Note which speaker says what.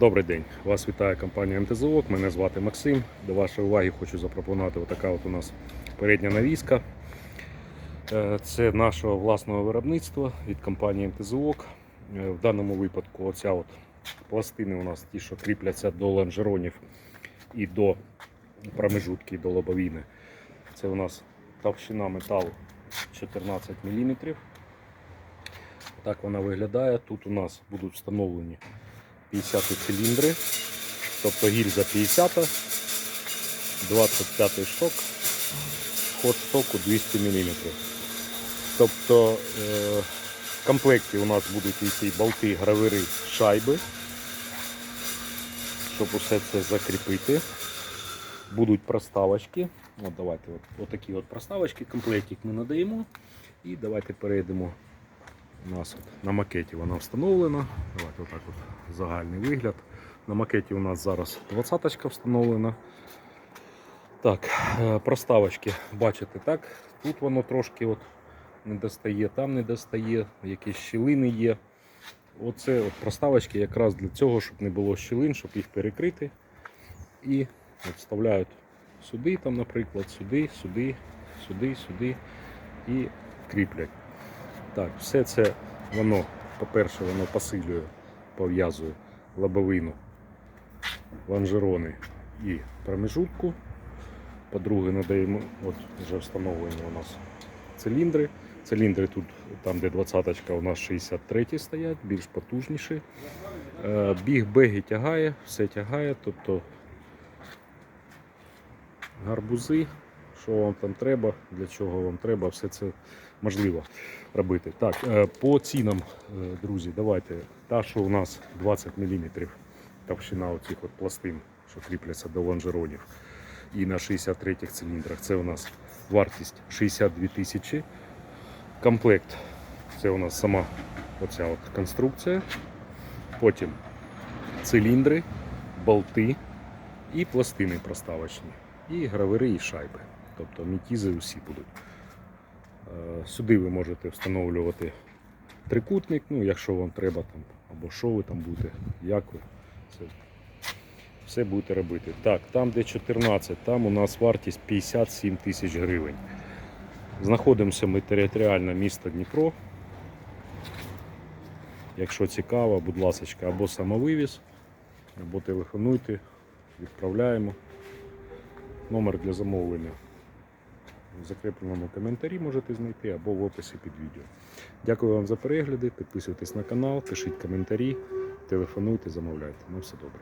Speaker 1: Добрий день, вас вітає компанія МТЗОК. Мене звати Максим. До вашої уваги хочу запропонувати отака от у нас передня навіска. Е, Це нашого власного виробництва від компанії МТЗОК. Е, В даному випадку оця от пластини у нас ті, що кріпляться до лонжеронів і до промежутки, до лобовини. Це у нас товщина металу 14 мм. Так вона виглядає. Тут у нас будуть встановлені 50 циліндри, тобто гільза 50, 25 шток, ход стоку 200 мм. Тобто е, в комплекті у нас будуть йти болти, гравери, шайби, щоб усе це закріпити. Будуть проставочки. От давайте от, отакі от проставочки, комплектик ми надаємо. І давайте перейдемо у нас от на макеті вона встановлена. Давайте отак от загальний вигляд. На макеті у нас зараз 20 встановлена. Так, е, проставочки, бачите, так? Тут воно трошки от не достає, там не достає, якісь щілини є. Оце от проставочки якраз для цього, щоб не було щілин, щоб їх перекрити. І от вставляють сюди, там, наприклад, сюди, сюди, сюди, сюди і кріплять. Так, все це воно, по-перше, воно посилює, пов'язує лобовину, лонжерони і промежутку. По-друге, надаємо, от вже встановлені у нас циліндри. Циліндри тут, там де 20-ка, у нас 63 стоять, більш потужніші. Е, Біг беги тягає, все тягає, тобто гарбузи, що вам там треба, для чого вам треба, все це можливо робити. Так, е, по цінам, е, друзі, давайте. Та, що у нас 20 мм товщина оцих от пластин, що кріпляться до лонжеронів. І на 63-х циліндрах це у нас вартість 62 тисячі. Комплект це у нас сама оця от конструкція. Потім циліндри, болти і пластини проставочні. І гравери, і шайби. Тобто мітізи усі будуть. Е, Сюди ви можете встановлювати трикутник, ну, якщо вам треба, там, або що ви там будете, як ви. Це все будете робити. Так, там, де 14, там у нас вартість 57 тисяч гривень. Знаходимося ми територіально місто Дніпро. Якщо цікаво, будь ласка, або самовивіз, або телефонуйте, відправляємо. Номер для замовлення в закріпленому коментарі можете знайти або в описі під відео. Дякую вам за перегляди. Підписуйтесь на канал, пишіть коментарі, телефонуйте, замовляйте. На все добре.